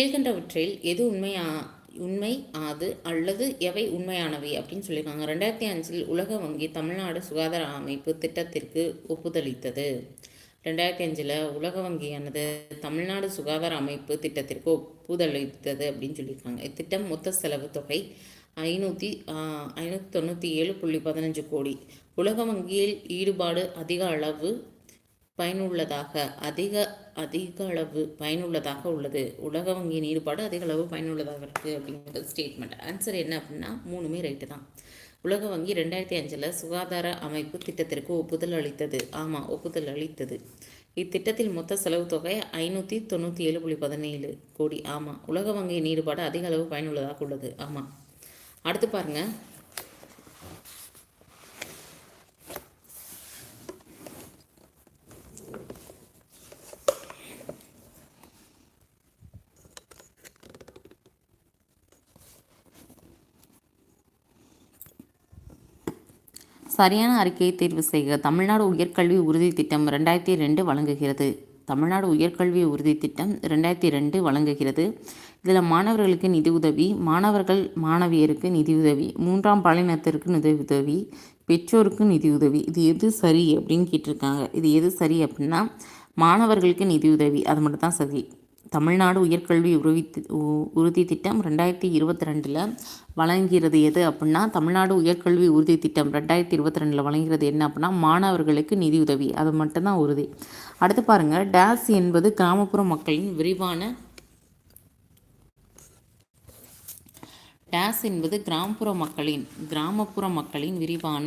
கீழ்கண்டவற்றில் எது உண்மையா உண்மை ஆது அல்லது எவை உண்மையானவை அப்படின்னு சொல்லியிருக்காங்க. ரெண்டாயிரத்தி அஞ்சில் உலக வங்கி தமிழ்நாடு சுகாதார அமைப்பு திட்டத்திற்கு ஒப்புதளித்தது ரெண்டாயிரத்தி அஞ்சில் உலக வங்கியானது தமிழ்நாடு சுகாதார அமைப்பு திட்டத்திற்கு ஒப்புதளித்தது அப்படின்னு சொல்லியிருக்காங்க. இத்திட்டம் மொத்த செலவு தொகை ஐநூற்றி ஐநூற்றி தொண்ணூற்றி ஏழு புள்ளி பதினஞ்சு கோடி. உலக வங்கியில் ஈடுபாடு அதிக அளவு பயனுள்ளதாக அதிக அதிக அளவு பயனுள்ளதாக உள்ளது. உலக வங்கியின் ஈடுபாடு அதிக அளவு பயனுள்ளதாக இருக்குது அப்படிங்கிறது ஸ்டேட்மெண்ட் ஆன்சர் என்ன அப்படின்னா மூணுமே ரைட்டு தான். உலக வங்கி ரெண்டாயிரத்தி அஞ்சில் சுகாதார அமைப்பு திட்டத்திற்கு ஒப்புதல் அளித்தது. ஆமாம் ஒப்புதல் அளித்தது. இத்திட்டத்தில் மொத்த செலவு தொகை ஐநூற்றி தொண்ணூற்றி ஏழு புள்ளி பதினேழு கோடி. ஆமாம் உலக வங்கியின் ஈடுபாடு அதிக அளவு பயனுள்ளதாக உள்ளது. ஆமாம் அடுத்து பாருங்கள் சரியான அறிக்கையை தேர்வு செய்க. தமிழ்நாடு உயர்கல்வி உறுதி திட்டம் ரெண்டாயிரத்தி ரெண்டு வழங்குகிறது. தமிழ்நாடு உயர்கல்வி உறுதி திட்டம் ரெண்டாயிரத்தி ரெண்டு வழங்குகிறது. இதில் மாணவர்களுக்கு நிதியுதவி மாணவர்கள் மாணவியருக்கு நிதியுதவி மூன்றாம் பாலினத்திற்கு நிதியுதவி பெற்றோருக்கு நிதியுதவி. இது எது சரி அப்படின்னு கேட்டிருக்காங்க. இது எது சரி அப்படின்னா மாணவர்களுக்கு நிதியுதவி. அது மட்டும் தான் சரி. தமிழ்நாடு உயர்கல்வி உறுதி உறுதி திட்டம் ரெண்டாயிரத்தி இருபத்தி ரெண்டில் வழங்குகிறது எது அப்படின்னா தமிழ்நாடு உயர்கல்வி உறுதி திட்டம் ரெண்டாயிரத்தி இருபத்தி ரெண்டில் வழங்குகிறது என்ன அப்படின்னா மாணவர்களுக்கு நிதியுதவி. அது மட்டும்தான் உறுதி. அடுத்து பாருங்கள் டேஸ் என்பது கிராமப்புற மக்களின் விரிவான டேஸ் என்பது கிராமப்புற மக்களின் கிராமப்புற மக்களின் விரிவான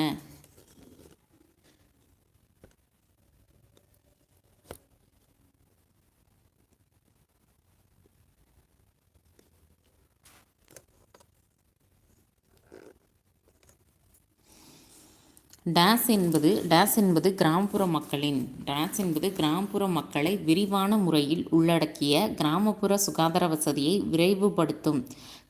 டேஸ் என்பது டேஸ் என்பது கிராமப்புற மக்களின் டேஸ் என்பது கிராமப்புற மக்களை விரிவான முறையில் உள்ளடக்கிய கிராமப்புற சுகாதார வசதியை விரைவுபடுத்தும்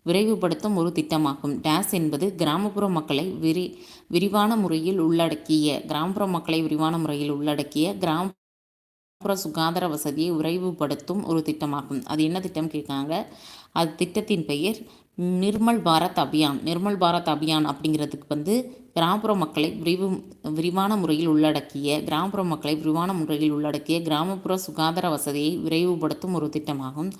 விரைவுபடுத்தும் ஒரு திட்டமாகும். டேஸ் என்பது கிராமப்புற மக்களை விரி விரிவான முறையில் உள்ளடக்கிய கிராமப்புற மக்களை விரிவான முறையில் உள்ளடக்கிய கிராமப்புற சுகாதார வசதியை விரைவுபடுத்தும் ஒரு திட்டமாகும். அது என்ன திட்டம் கேட்காங்க அது திட்டத்தின் பெயர் நிர்மல் பாரத் அபியான் நிர்மல் பாரத் அபியான் அப்படிங்கிறதுக்கு வந்து கிராமப்புற மக்களை விரிவு விரிவான முறையில் உள்ளடக்கிய கிராமப்புற மக்களை விரிவான முறையில் உள்ளடக்கிய கிராமப்புற சுகாதார வசதியை விரைவுபடுத்தும் ஒரு திட்டமாகும்.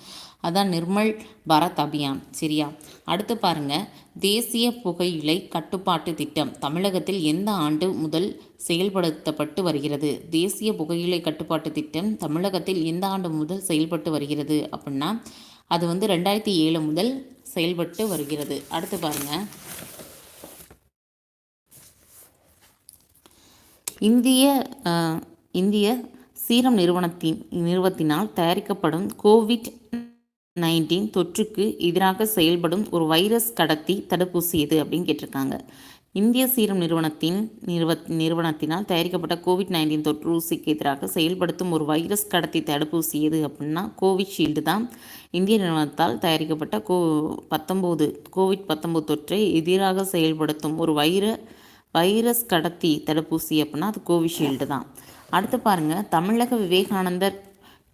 அதான் நிர்மல் பாரத் அபியான். சரியா? அடுத்து பாருங்க. தேசிய புகையிலை கட்டுப்பாட்டு திட்டம். தமிழகத்தில் எந்த ஆண்டு முதல் செயல்படுத்தப்பட்டு வருகிறது? தேசிய புகையிலை கட்டுப்பாட்டு திட்டம் தமிழகத்தில் எந்த ஆண்டு முதல் செயல்பட்டு வருகிறது அப்படின்னா அது வந்து ரெண்டாயிரத்தி ஏழு முதல் செயல்பட்டு வருகிறது. அடுத்து பாருங்கள் இந்திய இந்திய சீரம் நிறுவனத்தின் நிறுவனத்தினால் தயாரிக்கப்படும் கோவிட் நைன்டீன் தொற்றுக்கு எதிராக செயல்படும் ஒரு வைரஸ் கடத்தி தடுப்பூசி எது அப்படின்னு கேட்டிருக்காங்க. இந்திய சீரம் நிறுவனத்தின் நிறுவ நிறுவனத்தினால் தயாரிக்கப்பட்ட கோவிட் நைன்டீன் தொற்று ஊசிக்கு எதிராக செயல்படுத்தும் ஒரு வைரஸ் கடத்தி தடுப்பூசி எது அப்படின்னா கோவிஷீல்டு தான். இந்திய நிறுவனத்தால் தயாரிக்கப்பட்ட கோ பத்தொம்போது கோவிட் பத்தொம்போது தொற்றை எதிராக செயல்படுத்தும் ஒரு வைர வைரஸ் கடத்தி தடுப்பூசி அப்படின்னா அது கோவிஷீல்டு தான். அடுத்து பாருங்கள் தமிழக விவேகானந்தர்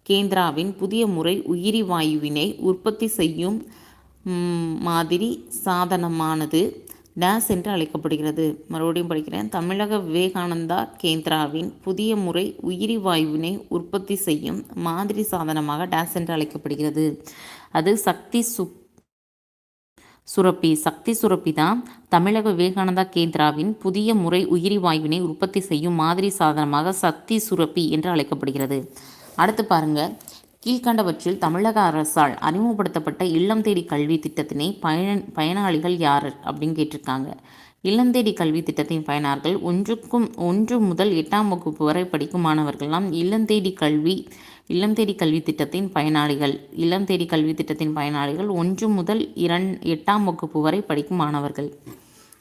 கேந்திராவின் புதிய முறை உயிரி வாயுவினை உற்பத்தி செய்யும் மாதிரி சாதனமானது டேஸ் என்று அழைக்கப்படுகிறது. மறுபடியும் படிக்கிறேன். தமிழக விவேகானந்தா கேந்திராவின் புதிய முறை உயிரி வாயுவினை உற்பத்தி செய்யும் மாதிரி சாதனமாக டேஸ் என்று அழைக்கப்படுகிறது. அது சக்தி சு சுரப்பி சக்தி சுரப்பி தான் தமிழக விவேகானந்தா கேந்திராவின் புதிய முறை உயிரி வாயுவினை உற்பத்தி செய்யும் மாதிரி சாதனமாக சக்தி சுரப்பி என்று அழைக்கப்படுகிறது. அடுத்து பாருங்கள் கீழ்கண்டவற்றில் தமிழக அரசால் அறிமுகப்படுத்தப்பட்ட இல்லம் தேடி கல்வி திட்டத்தினை பயன பயனாளிகள் யார் அப்படின்னு கேட்டிருக்காங்க. இல்லம் தேடி கல்வி திட்டத்தின் பயனாளர்கள் ஒன்றுக்கும் ஒன்று முதல் எட்டாம் வகுப்பு வரை படிக்கும் மாணவர்கள்லாம் இல்லம் தேடி கல்வி இல்லம் தேடி கல்வி திட்டத்தின் பயனாளிகள் இல்லம் தேடி கல்வி திட்டத்தின் பயனாளிகள் ஒன்று முதல் இரண் எட்டாம் வகுப்பு வரை படிக்கும் மாணவர்கள்.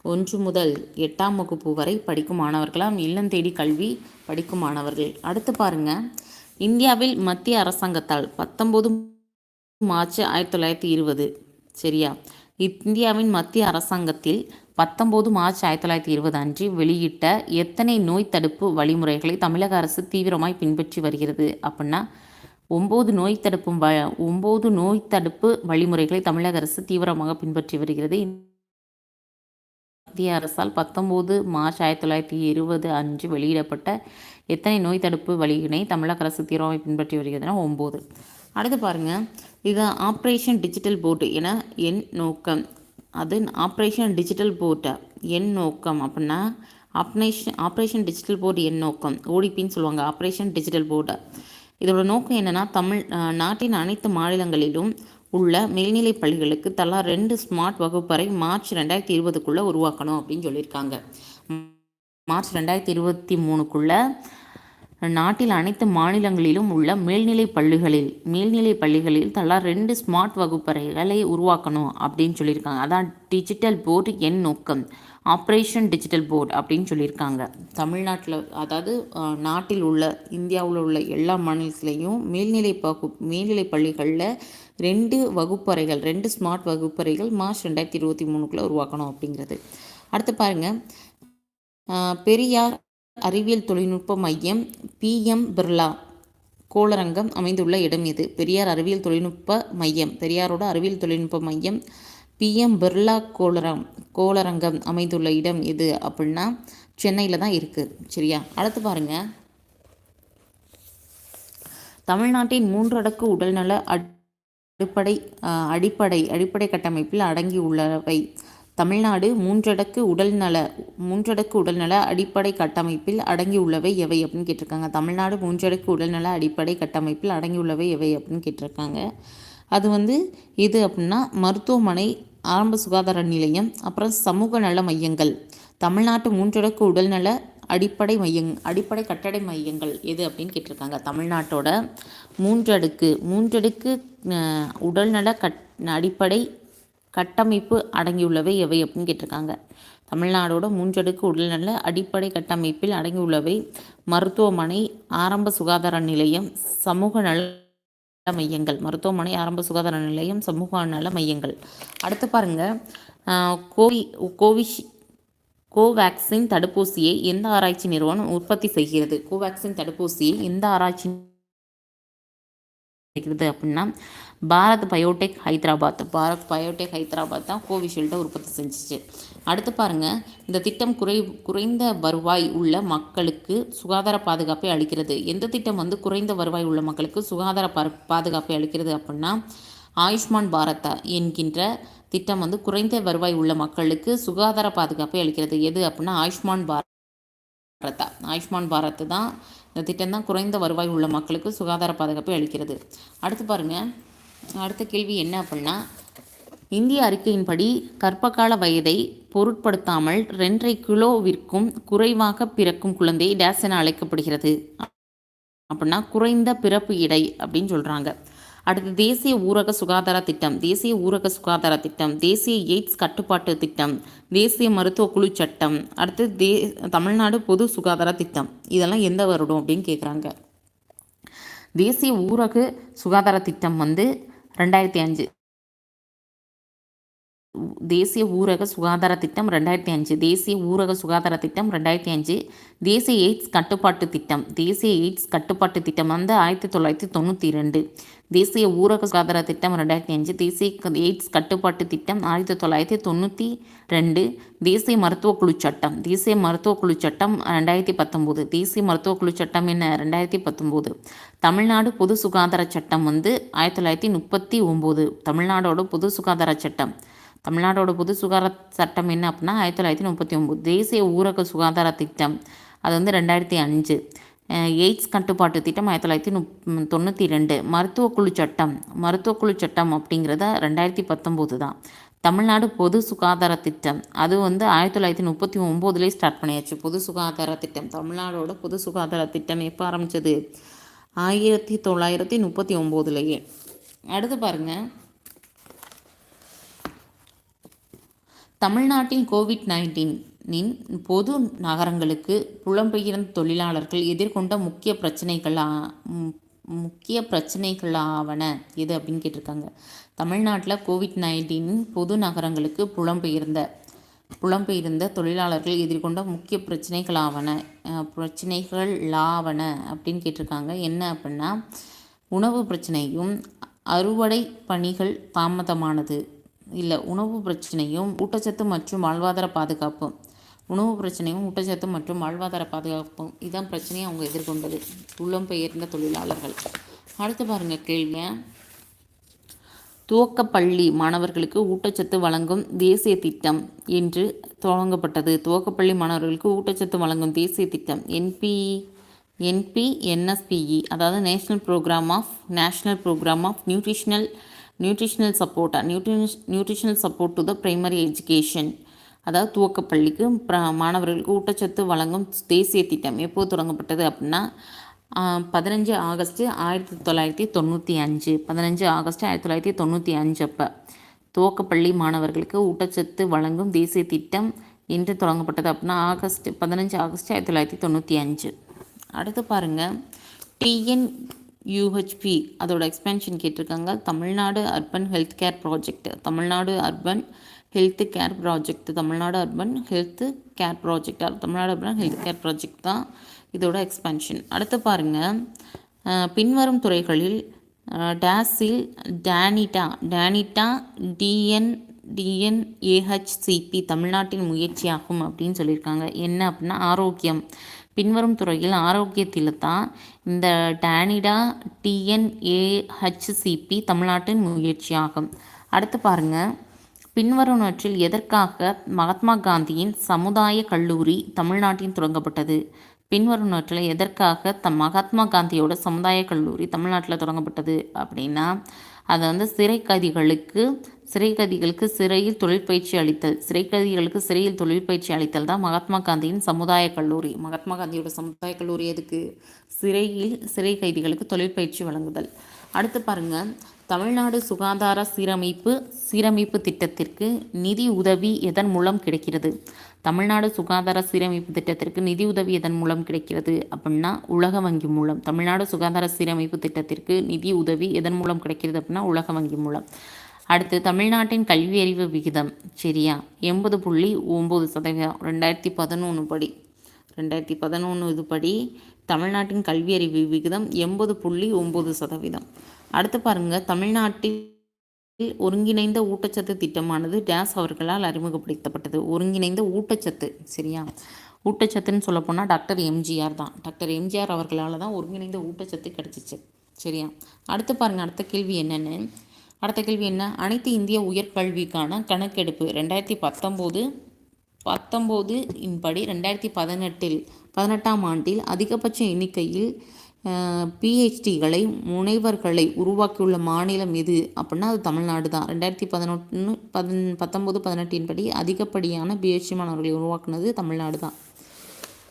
ஒன்று முதல் எட்டாம் வகுப்பு வரை படிக்கும் மாணவர்களாம் இல்லம் தேடி கல்வி படிக்கும் மாணவர்கள். அடுத்து பாருங்கள் இந்தியாவில் மத்திய அரசாங்கத்தால் பத்தொம்போது மார்ச் ஆயிரத்தி தொள்ளாயிரத்தி இருபது சரியா? இந்தியாவின் மத்திய அரசாங்கத்தில் பத்தொம்போது மார்ச் ஆயிரத்தி தொள்ளாயிரத்தி இருபது அன்று வெளியிட்ட எத்தனை நோய் தடுப்பு வழிமுறைகளை தமிழக அரசு தீவிரமாய் பின்பற்றி வருகிறது அப்படின்னா ஒம்பது நோய் தடுப்பு வ ஒம்பது நோய் தடுப்பு வழிமுறைகளை தமிழக அரசு தீவிரமாக பின்பற்றி வருகிறது. மத்திய அரசால் பத்தொம்போது மார்ச் ஆயிரத்தி தொள்ளாயிரத்தி இருபது அன்று வெளியிடப்பட்ட எத்தனை நோய் தடுப்பு வழியினை தமிழக அரசு தீவிரமாக பின்பற்றி வருகிறதுனா ஒம்பது. அடுத்து பாருங்கள் இது ஆப்ரேஷன் டிஜிட்டல் போர்டு என என் நோக்கம். அது ஆப்ரேஷன் டிஜிட்டல் போர்ட்டை என் நோக்கம் அப்படின்னா ஆப்ரேஷன் ஆப்ரேஷன் டிஜிட்டல் போர்டு என் நோக்கம். ஓடிபின்னு சொல்லுவாங்க. ஆப்ரேஷன் டிஜிட்டல் போர்டு இதோட நோக்கம் என்னென்னா தமிழ் நாட்டின் அனைத்து மாநிலங்களிலும் உள்ள மேல்நிலை பள்ளிகளுக்கு தலா ரெண்டு ஸ்மார்ட் வகுப்பறை மார்ச் ரெண்டாயிரத்தி இருபதுக்குள்ளே உருவாக்கணும் அப்படின்னு சொல்லியிருக்காங்க. மார்ச் ரெண்டாயிரத்தி இருபத்தி மூணுக்குள்ளே நாட்டில் அனைத்து மாநிலங்களிலும் உள்ள மேல்நிலை பள்ளிகளில் மேல்நிலை பள்ளிகளில் தலா ரெண்டு ஸ்மார்ட் வகுப்பறைகளை உருவாக்கணும் அப்படின்னு சொல்லியிருக்காங்க. அதான் டிஜிட்டல் போர்டு என் நோக்கம். ஆப்ரேஷன் டிஜிட்டல் போர்டு அப்படின்னு சொல்லியிருக்காங்க. தமிழ்நாட்டில் அதாவது நாட்டில் உள்ள இந்தியாவில் உள்ள எல்லா மாநிலத்திலையும் மேல்நிலை பகு மேல்நிலை பள்ளிகளில் ரெண்டு வகுப்பறைகள் ரெண்டு ஸ்மார்ட் வகுப்பறைகள் மார்ச் ரெண்டாயிரத்தி இருபத்தி மூணுக்குள்ளே உருவாக்கணும் அப்படிங்கிறது. அடுத்து பாருங்கள் பெரியார் அறிவியல் தொழில்நுட்ப மையம் பிஎம் பிர்லா கோளரங்கம் அமைந்துள்ள இடம் இது. பெரியார் அறிவியல் தொழில்நுட்ப மையம் பெரியாரோட அறிவியல் தொழில்நுட்ப மையம் பிஎம் பிர்லா கோளரம் கோளரங்கம் அமைந்துள்ள இடம் எது அப்படின்னா சென்னையில் தான் இருக்குது சரியா? அடுத்து பாருங்கள் தமிழ்நாட்டின் மூன்றடக்கு உடல்நல அடிப்படை அடிப்படை அடிப்படை கட்டமைப்பில் அடங்கி உள்ளவை தமிழ்நாடு மூன்றடக்கு உடல்நல மூன்றடக்கு உடல்நல அடிப்படை கட்டமைப்பில் அடங்கியுள்ளவை எவை அப்படின்னு கேட்டிருக்காங்க. தமிழ்நாடு மூன்றடக்கு உடல்நல அடிப்படை கட்டமைப்பில் அடங்கியுள்ளவை எவை அப்படின்னு கேட்டிருக்காங்க. அது வந்து எது அப்படின்னா மருத்துவமனை ஆரம்ப சுகாதார நிலையம் அப்புறம் சமூக நல மையங்கள். தமிழ்நாட்டு மூன்றடக்கு உடல்நல அடிப்படை மையங் அடிப்படை கட்டடை மையங்கள் எது அப்படின்னு கேட்டிருக்காங்க. தமிழ்நாட்டோட மூன்றடுக்கு மூன்றடுக்கு உடல்நல கட் அடிப்படை கட்டமைப்பு அடங்கியுள்ளவை எவை அப்படின்னு கேட்டிருக்காங்க. தமிழ்நாடோட மூன்றடுக்கு உடல்நல அடிப்படை கட்டமைப்பில் அடங்கியுள்ளவை மருத்துவமனை ஆரம்ப சுகாதார நிலையம் சமூக நல மையங்கள். மருத்துவமனை ஆரம்ப சுகாதார நிலையம் சமூக நல மையங்கள். அடுத்து பாருங்கள் கோவி கோவிஷ் கோவேக்சின் தடுப்பூசியை எந்த ஆராய்ச்சி நிறுவனம் உற்பத்தி செய்கிறது? கோவேக்சின் தடுப்பூசியை எந்த ஆராய்ச்சி அப்படின்னா பாரத் பயோடெக் ஹைதராபாத். பாரத் பயோடெக் ஹைதராபாத் தான் கோவிஷீல்டை உற்பத்தி செஞ்சிச்சு. அடுத்து பாருங்கள் இந்த திட்டம் குறை குறைந்த வருவாய் உள்ள மக்களுக்கு சுகாதார பாதுகாப்பை அளிக்கிறது. எந்த திட்டம் வந்து குறைந்த வருவாய் உள்ள மக்களுக்கு சுகாதார பாதுகாப்பை அளிக்கிறது அப்படின்னா ஆயுஷ்மான் பாரத் என்கின்ற திட்டம் வந்து குறைந்த வருவாய் உள்ள மக்களுக்கு சுகாதார பாதுகாப்பை அளிக்கிறது. எது அப்படின்னா ஆயுஷ்மான் பாரதா. ஆயுஷ்மான் பாரத் தான் இந்த திட்டம் தான் குறைந்த வருவாய் உள்ள மக்களுக்கு சுகாதார பாதுகாப்பை அளிக்கிறது. அடுத்து பாருங்கள் அடுத்த கேள்வி என்ன அப்படின்னா இந்திய அறிக்கையின்படி கர்ப்பகால வயதை பொருட்படுத்தாமல் ரெண்டரை கிலோவிற்கும் குறைவாக பிறக்கும் குழந்தை டேஸ் என அழைக்கப்படுகிறது. அப்படின்னா குறைந்த பிறப்பு இடை அப்படின்னு சொல்கிறாங்க அடுத்து தேசிய ஊரக சுகாதார திட்டம் தேசிய ஊரக சுகாதார திட்டம் தேசிய எய்ட்ஸ் கட்டுப்பாட்டு திட்டம் தேசிய மருத்துவ குழு சட்டம் அடுத்து தே தமிழ்நாடு பொது சுகாதார திட்டம். இதெல்லாம் எந்த வருடம் அப்படின்னு கேட்குறாங்க தேசிய ஊரக சுகாதார திட்டம் வந்து ரெண்டாயிரத்தி அஞ்சு. தேசிய ஊரக சுகாதார திட்டம் ரெண்டாயிரத்தி அஞ்சு. தேசிய ஊரக சுகாதார திட்டம் ரெண்டாயிரத்தி அஞ்சு. தேசிய எய்ட்ஸ் கட்டுப்பாட்டு திட்டம். தேசிய எய்ட்ஸ் கட்டுப்பாட்டு திட்டம் வந்து ஆயிரத்தி தொள்ளாயிரத்தி தொண்ணூற்றி ரெண்டு. தேசிய ஊரக சுகாதார திட்டம் ரெண்டாயிரத்தி அஞ்சு. தேசிய எய்ட்ஸ் கட்டுப்பாட்டு திட்டம் ஆயிரத்தி தொள்ளாயிரத்தி தொண்ணூற்றி ரெண்டு. தேசிய மருத்துவ குழு சட்டம். தேசிய மருத்துவக்குழு சட்டம் ரெண்டாயிரத்தி பத்தொம்போது. தேசிய மருத்துவ குழு சட்டம் என்ன? ரெண்டாயிரத்தி பத்தொம்போது. தமிழ்நாடு பொது சுகாதார சட்டம் வந்து ஆயிரத்தி தொள்ளாயிரத்தி முப்பத்தி ஒம்பது. தமிழ்நாடோட பொது சுகாதார சட்டம். தமிழ்நாடோட பொது சுகாதார சட்டம் என்ன அப்படின்னா ஆயிரத்தி தொள்ளாயிரத்தி முப்பத்தி ஒம்பது தேசிய ஊரக சுகாதார திட்டம். அது வந்து ரெண்டாயிரத்தி அஞ்சு. எய்ட்ஸ் கட்டுப்பாட்டு திட்டம் ஆயிரத்தி தொள்ளாயிரத்தி முப் தொண்ணூற்றி ரெண்டு. மருத்துவக்குழு சட்டம். மருத்துவக்குழு சட்டம் அப்படிங்கிறத ரெண்டாயிரத்தி பத்தொம்போது தான். தமிழ்நாடு பொது சுகாதார திட்டம். அது வந்து ஆயிரத்தி தொள்ளாயிரத்தி முப்பத்தி ஒம்போதுலேயே ஸ்டார்ட் பண்ணியாச்சு. பொது சுகாதார திட்டம். தமிழ்நாடோட பொது சுகாதார திட்டம் எப்போ ஆரம்பித்தது ஆயிரத்தி தொள்ளாயிரத்தி முப்பத்தி ஒம்போதுலேயே அடுத்து பாருங்கள் தமிழ்நாட்டின் கோவிட் நைன்டீனின் பொது நகரங்களுக்கு புலம்பெயர்ந்த தொழிலாளர்கள் எதிர்கொண்ட முக்கிய பிரச்சனைகளா முக்கிய பிரச்சனைகளாவன எது அப்படின்னு கேட்டிருக்காங்க. தமிழ்நாட்டில் கோவிட் நைன்டீன் பொது நகரங்களுக்கு புலம்பெயர்ந்த புலம்பெயர்ந்த தொழிலாளர்கள் எதிர்கொண்ட முக்கிய பிரச்சனைகளாவன பிரச்சனைகள் லாவன அப்படின்னு கேட்டிருக்காங்க. என்ன அப்படின்னா உணவு பிரச்சனையும் அறுவடை பணிகள் தாமதமானது. இல்லை உணவு பிரச்சனையும் ஊட்டச்சத்து மற்றும் வாழ்வாதார பாதுகாப்பு. உணவு பிரச்சனையும் ஊட்டச்சத்து மற்றும் வாழ்வாதார பாதுகாப்பும் இதான் பிரச்சனையை அவங்க எதிர்கொண்டது. உள்ளம் பெயர்ந்த தொழிலாளர்கள். அடுத்து பாருங்கள் கேள்வியை துவக்கப்பள்ளி மாணவர்களுக்கு ஊட்டச்சத்து வழங்கும் தேசிய திட்டம் என்று தொடங்கப்பட்டது. துவக்கப்பள்ளி மாணவர்களுக்கு ஊட்டச்சத்து வழங்கும் தேசிய திட்டம் என்பி என்பி என்எஸ்பிஇ அதாவது national programme of national programme of nutritional nutritional சப்போர்ட்டாக nutri nutritional support to the primary education அதாவது துவக்கப்பள்ளிக்கு மாணவர்களுக்கு ஊட்டச்சத்து வழங்கும் தேசிய திட்டம். எப்போது தொடங்கப்பட்டது அப்படின்னா பதினஞ்சு ஆகஸ்ட்டு ஆயிரத்தி தொள்ளாயிரத்தி தொண்ணூற்றி அஞ்சு. பதினஞ்சு ஆகஸ்ட் ஆயிரத்தி தொள்ளாயிரத்தி தொண்ணூற்றி அஞ்சு அப்போ. துவக்கப்பள்ளி மாணவர்களுக்கு ஊட்டச்சத்து வழங்கும் தேசிய திட்டம் என்று தொடங்கப்பட்டது அப்படின்னா ஆகஸ்ட் பதினஞ்சு ஆகஸ்ட் ஆயிரத்தி தொள்ளாயிரத்தி தொண்ணூற்றி அஞ்சு. அடுத்து பாருங்கள் டிஎன் யூஹெச்பி அதோட எக்ஸ்பென்ஷன் கேட்டிருக்காங்க. Tamil Nadu urban health care project Tamil Nadu urban health care project Tamil Nadu urban health care project Tamil Nadu urban health care project தான் இதோட எக்ஸ்பென்ஷன் அடுத்து பாருங்கள் பின்வரும் துறைகளில் டேஸில் டேனிட்டா டேனிட்டா டிஎன் டிஎன்ஏஹெச்சிபி தமிழ்நாட்டின் முயற்சியாகும் அப்படின்னு சொல்லியிருக்காங்க. என்ன அப்படின்னா ஆரோக்கியம். பின்வரும் துறையில் ஆரோக்கியத்தில் தான் இந்த டேனிடா டிஎன்ஏஹெச்சிபி தமிழ்நாட்டின் முயற்சியாகும். அடுத்து பாருங்கள் பின்வருவனவற்றில் எதற்காக மகாத்மா காந்தியின் சமுதாய கல்லூரி தமிழ்நாட்டில் தொடங்கப்பட்டது பின்வருவனவற்றில் எதற்காக த மகாத்மா காந்தியோட சமுதாய கல்லூரி தமிழ்நாட்டில் தொடங்கப்பட்டது அப்படின்னா அதை வந்து சிறை கைதிகளுக்கு சிறைக்கதிகளுக்கு சிறையில் தொழிற்பயிற்சி அளித்தல் சிறைக்கதிகளுக்கு சிறையில் தொழிற்பயிற்சி அளித்தல் தான் மகாத்மா காந்தியின் சமுதாய கல்லூரி. மகாத்மா காந்தியோட சமுதாய கல்லூரி எதுக்கு? சிறையில் சிறை கைதிகளுக்கு தொழிற்பயிற்சி வழங்குதல். அடுத்து பாருங்கள் தமிழ்நாடு சுகாதார சீரமைப்பு சீரமைப்பு திட்டத்திற்கு நிதி உதவி எதன் மூலம் கிடைக்கிறது? தமிழ்நாடு சுகாதார சீரமைப்பு திட்டத்திற்கு நிதி உதவி எதன் மூலம் கிடைக்கிறது அப்படின்னா உலக வங்கி மூலம். தமிழ்நாடு சுகாதார சீரமைப்பு திட்டத்திற்கு நிதி உதவி எதன் மூலம் கிடைக்கிறது அப்படின்னா உலக வங்கி மூலம். அடுத்து தமிழ்நாட்டின் கல்வி அறிவு விகிதம் சரியா? எண்பது புள்ளி ஒம்பது சதவீதம் ரெண்டாயிரத்தி பதினொன்று படி. ரெண்டாயிரத்தி பதினொன்று இதுபடி தமிழ்நாட்டின் கல்வி அறிவு விகிதம் எண்பது புள்ளி ஒம்பது சதவீதம். அடுத்து பாருங்கள் தமிழ்நாட்டில் ஒருங்கிணைந்த ஊட்டச்சத்து திட்டமானது டேஸ் அவர்களால் அறிமுகப்படுத்தப்பட்டது. ஒருங்கிணைந்த ஊட்டச்சத்து சரியா? ஊட்டச்சத்துன்னு சொல்லப்போனால் டாக்டர் எம்ஜிஆர் தான். டாக்டர் எம்ஜிஆர் அவர்களால் தான் ஒருங்கிணைந்த ஊட்டச்சத்து கிடச்சிச்சு சரியா? அடுத்து பாருங்கள் அடுத்த கேள்வி என்னென்னு? அடுத்த கேள்வி என்ன? அனைத்து இந்திய உயர்கல்விக்கான கணக்கெடுப்பு ரெண்டாயிரத்தி பத்தொம்போது பத்தொம்போது இன்படி ரெண்டாயிரத்தி பதினெட்டில் பதினெட்டாம் ஆண்டில் அதிகபட்ச எண்ணிக்கையில் பிஹெச்டிகளை முனைவர்களை உருவாக்கியுள்ள மாநிலம் எது அப்படின்னா அது தமிழ்நாடு தான் ரெண்டாயிரத்தி பதினொன்று பதன் பத்தொம்போது பதினெட்டின் படி அதிகப்படியான பிஹெச்டி மாணவர்களை உருவாக்குனது தமிழ்நாடு தான்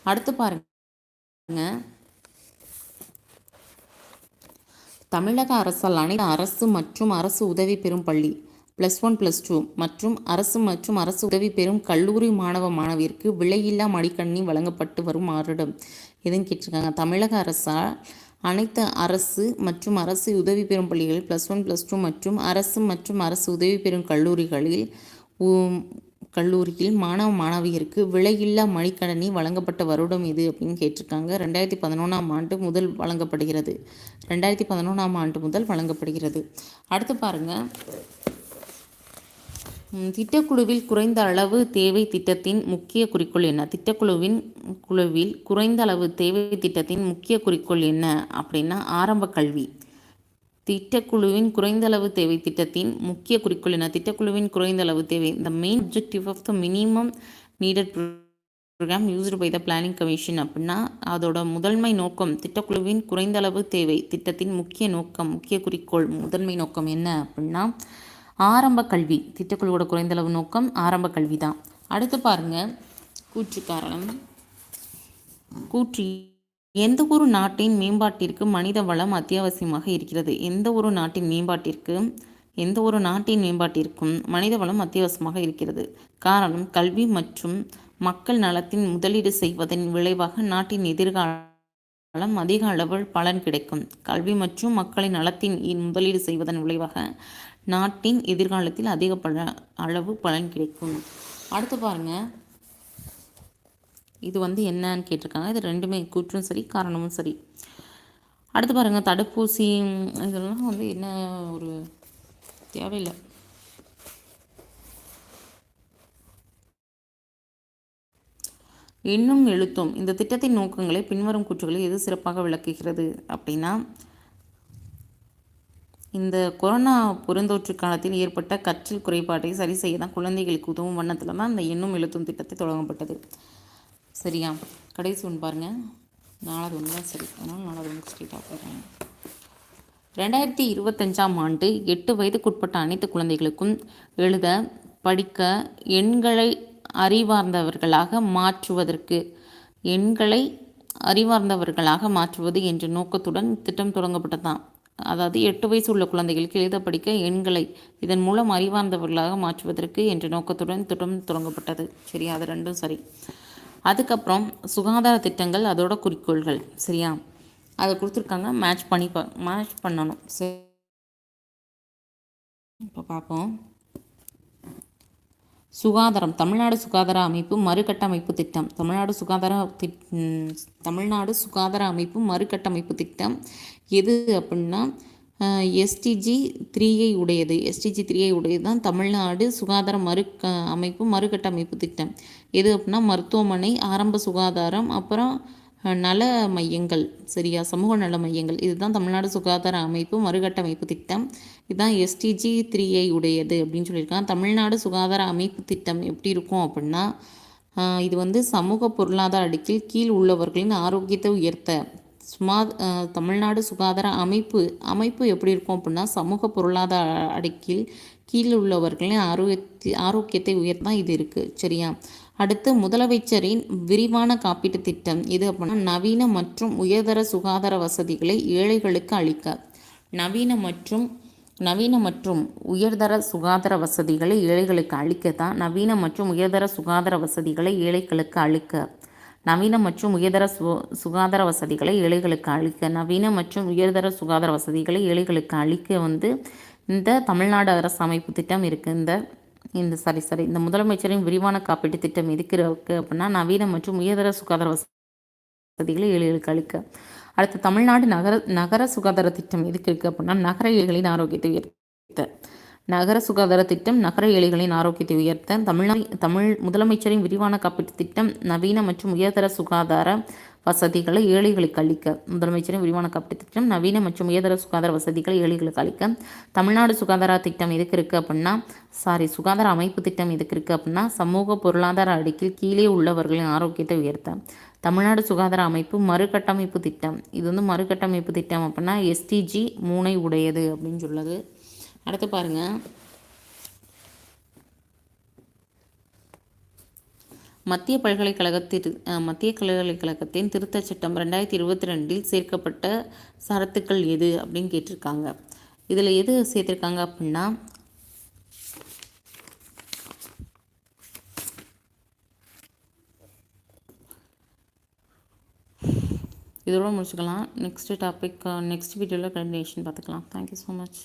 அடுத்து பாருங்க. தமிழக அரசால் அனைத்து அரசு மற்றும் அரசு உதவி பெறும் பள்ளி ப்ளஸ் ஒன் ப்ளஸ் டூ மற்றும் அரசு மற்றும் அரசு உதவி பெறும் கல்லூரி மாணவ மாணவிற்கு விலையில்லா மடிக்கணினி வழங்கப்பட்டு வரும் வருடம் எதுன்னு கேட்டிருக்காங்க. தமிழக அரசால் அனைத்து அரசு மற்றும் அரசு உதவி பெறும் பள்ளிகளில் ப்ளஸ் ஒன் ப்ளஸ் டூ மற்றும் அரசு மற்றும் அரசு உதவி பெறும் கல்லூரிகளில் கல்லூரியில் மாணவ மாணவியருக்கு விலையில்லா மடிக்கணனி வழங்கப்பட்ட வருடம் எது அப்படின்னு கேட்டிருக்காங்க. ரெண்டாயிரத்தி பதினொன்றாம் ஆண்டு முதல் வழங்கப்படுகிறது. ரெண்டாயிரத்தி பதினொன்றாம் ஆண்டு முதல் வழங்கப்படுகிறது. அடுத்து பாருங்கள் திட்டக்குழுவில் குறைந்த அளவு தேவை திட்டத்தின் முக்கிய குறிக்கோள் என்ன? திட்டக்குழுவின் குழுவில் குறைந்த அளவு தேவை திட்டத்தின் முக்கிய குறிக்கோள் என்ன அப்படின்னா ஆரம்ப கல்வி. திட்டக்குழுவின் குறைந்தளவு தேவை திட்டத்தின் முக்கிய குறிக்கோள் என்ன? திட்டக்குழுவின் குறைந்தளவு தேவை. The main objective of the minimum needed programme used by the planning commission அப்படின்னா அதோட முதன்மை நோக்கம் திட்டக்குழுவின் குறைந்தளவு தேவை திட்டத்தின் முக்கிய நோக்கம் முக்கிய குறிக்கோள் முதன்மை நோக்கம் என்ன அப்படின்னா ஆரம்ப கல்வி திட்டக்குழுவோட குறைந்தளவு நோக்கம் ஆரம்ப கல்வி தான் அடுத்து பாருங்கள் கூற்று காரணம் கூற்று எந்த ஒரு நாட்டின் மேம்பாட்டிற்கு மனித வளம் அத்தியாவசியமாக இருக்கிறது? எந்த ஒரு நாட்டின் மேம்பாட்டிற்கு எந்த ஒரு நாட்டின் மேம்பாட்டிற்கும் மனித வளம் அத்தியாவசியமாக இருக்கிறது. காரணம் கல்வி மற்றும் மக்கள் நலத்தின் முதலீடு செய்வதன் விளைவாக நாட்டின் எதிர்காலம் அதிக அளவில் பலன் கிடைக்கும். கல்வி மற்றும் மக்களின் நலத்தின் முதலீடு செய்வதன் விளைவாக நாட்டின் எதிர்காலத்தில் அதிக பல அளவு பலன் கிடைக்கும். அடுத்து பாருங்கள் இது வந்து என்னன்னு கேட்டிருக்காங்க. இது ரெண்டுமே கூற்றும் சரி காரணமும் சரி. அடுத்து பாருங்கள் தடுப்பூசி இதெல்லாம் வந்து என்ன ஒரு தேவையில்லை. எண்ணும் எழுத்தும். இந்த திட்டத்தின் நோக்கங்களை பின்வரும் கூற்றுகளை எது சிறப்பாக விளக்குகிறது அப்படின்னா இந்த கொரோனா பெருந்தொற்று காலத்தில் ஏற்பட்ட கற்றல் குறைபாட்டை சரி செய்ய தான் குழந்தைகளுக்கு உதவும் வண்ணத்தில் தான் இந்த எண்ணும் எழுத்தும் திட்டத்தை தொடங்கப்பட்டது. சரியா? கடைசி ஒன்று பாருங்கள் நாலாவது ஒன்று தான் சரி. அதனால் நாலாவது ஒன்று ஸ்ட்ரீட்டாக பார்க்குறேன் ரெண்டாயிரத்தி இருபத்தஞ்சாம் ஆண்டு எட்டு வயதுக்குட்பட்ட அனைத்து குழந்தைகளுக்கும் எழுத படிக்க எண்களை அறிவார்ந்தவர்களாக மாற்றுவதற்கு எண்களை அறிவார்ந்தவர்களாக மாற்றுவது என்ற நோக்கத்துடன் திட்டம் தொடங்கப்பட்டதான் அதாவது எட்டு வயசு உள்ள குழந்தைகளுக்கு எழுத படிக்க எண்களை இதன் மூலம் அறிவார்ந்தவர்களாக மாற்றுவதற்கு என்ற நோக்கத்துடன் திட்டம் தொடங்கப்பட்டது. சரி அது ரெண்டும் சரி. அதுக்கப்புறம் சுகாதார திட்டங்கள் அதோட குறிக்கோள்கள் சரியா? அதை கொடுத்துருக்காங்க. மேட்ச் பண்ணி மேட்ச் பண்ணணும். சரி இப்போ பார்ப்போம் சுகாதாரம் தமிழ்நாடு சுகாதார அமைப்பு மறுகட்டமைப்பு திட்டம். தமிழ்நாடு சுகாதார திட் தமிழ்நாடு சுகாதார அமைப்பு மறுகட்டமைப்பு திட்டம். எது அப்படின்னா எஸ்டிஜி த்ரீயை உடையது. எஸ்டிஜி த்ரீயை உடையது தான் தமிழ்நாடு சுகாதார மறு அமைப்பு மறுகட்டமைப்பு திட்டம். எது அப்படின்னா மருத்துவமனை ஆரம்ப சுகாதாரம் அப்புறம் நல மையங்கள். சரியா? சமூக நல மையங்கள். இதுதான் தமிழ்நாடு சுகாதார அமைப்பு மறுகட்டமைப்பு திட்டம். இதுதான் எஸ்டிஜி த்ரீ உடையது அப்படின்னு சொல்லியிருக்காங்க. தமிழ்நாடு சுகாதார அமைப்பு திட்டம் எப்படி இருக்கும் அப்படின்னா இது வந்து சமூக பொருளாதார அடுக்கில் கீழ் உள்ளவர்களின் ஆரோக்கியத்தை உயர்த்த சுமா தமிழ்நாடு சுகாதார அமைப்பு அமைப்பு எப்படி இருக்கும் அப்படின்னா சமூக பொருளாதார அடுக்கில் கீழ் உள்ளவர்களின் ஆரோக்கிய ஆரோக்கியத்தை உயர்த்தா இது இருக்குது சரியா? அடுத்து முதலமைச்சரின் விரிவான காப்பீட்டு திட்டம் இது அப்படின்னா நவீன மற்றும் உயர்தர சுகாதார வசதிகளை ஏழைகளுக்கு அளிக்க. நவீன மற்றும் நவீன மற்றும் உயர்தர சுகாதார வசதிகளை ஏழைகளுக்கு அளிக்க தான் நவீன மற்றும் உயர்தர சுகாதார வசதிகளை ஏழைகளுக்கு அளிக்க. நவீன மற்றும் உயர்தர சு சுகாதார வசதிகளை ஏழைகளுக்கு அளிக்க நவீன மற்றும் உயர்தர சுகாதார வசதிகளை ஏழைகளுக்கு அளிக்க வந்து இந்த தமிழ்நாடு அரசு அமைப்பு திட்டம் இருக்குது இந்த இந்த சாரி சாரி இந்த முதலமைச்சரின் விரிவான காப்பீட்டு திட்டம் எதுக்கு அப்படின்னா நவீன மற்றும் உயர்தர சுகாதார வசதிகளை ஏழைகளுக்கு அளிக்க. அடுத்து தமிழ்நாடு நகர நகர சுகாதார திட்டம் எதுக்கு இருக்குது அப்படின்னா நகர ஏழைகளின் ஆரோக்கியத்தை உயர்த்த. நகர சுகாதார திட்டம் நகர ஏழைகளின் ஆரோக்கியத்தை உயர்த்த தமிழ்நாடு தமிழ் முதலமைச்சரின் விரிவான காப்பீட்டு திட்டம் நவீன மற்றும் உயர்தர சுகாதார வசதிகளை ஏழைகளுக்கு அளிக்க. முதலமைச்சரின் விரிவான காப்பீட்டு திட்டம் நவீன மற்றும் உயர்தர சுகாதார வசதிகளை ஏழைகளுக்கு அளிக்க. தமிழ்நாடு சுகாதார திட்டம் எதுக்கு இருக்குது அப்படின்னா சாரி சுகாதார அமைப்பு திட்டம் எதுக்கு இருக்குது அப்படின்னா சமூக பொருளாதார அடுக்கில் கீழே உள்ளவர்களின் ஆரோக்கியத்தை உயர்த்த. தமிழ்நாடு சுகாதார அமைப்பு மறுகட்டமைப்பு திட்டம். இது வந்து மறுகட்டமைப்பு திட்டம் அப்படின்னா எஸ்டிஜி மூனை உடையது அப்படின்னு சொல்லுது அடுத்து பாருங்கள் மத்திய பல்கலைக்கழகத்தில் மத்திய பல்கலைக்கழகத்தின் திருத்தச் சட்டம் ரெண்டாயிரத்தி இருபத்தி ரெண்டில் சேர்க்கப்பட்ட சரத்துக்கள் எது அப்படின்னு கேட்டிருக்காங்க. இதில் எது சேர்த்துருக்காங்க அப்படின்னா இதோட முடிச்சுக்கலாம். நெக்ஸ்ட் டாபிக் நெக்ஸ்ட் வீடியோவில் கண்டினியூஷன் பார்த்துக்கலாம். Thank you so much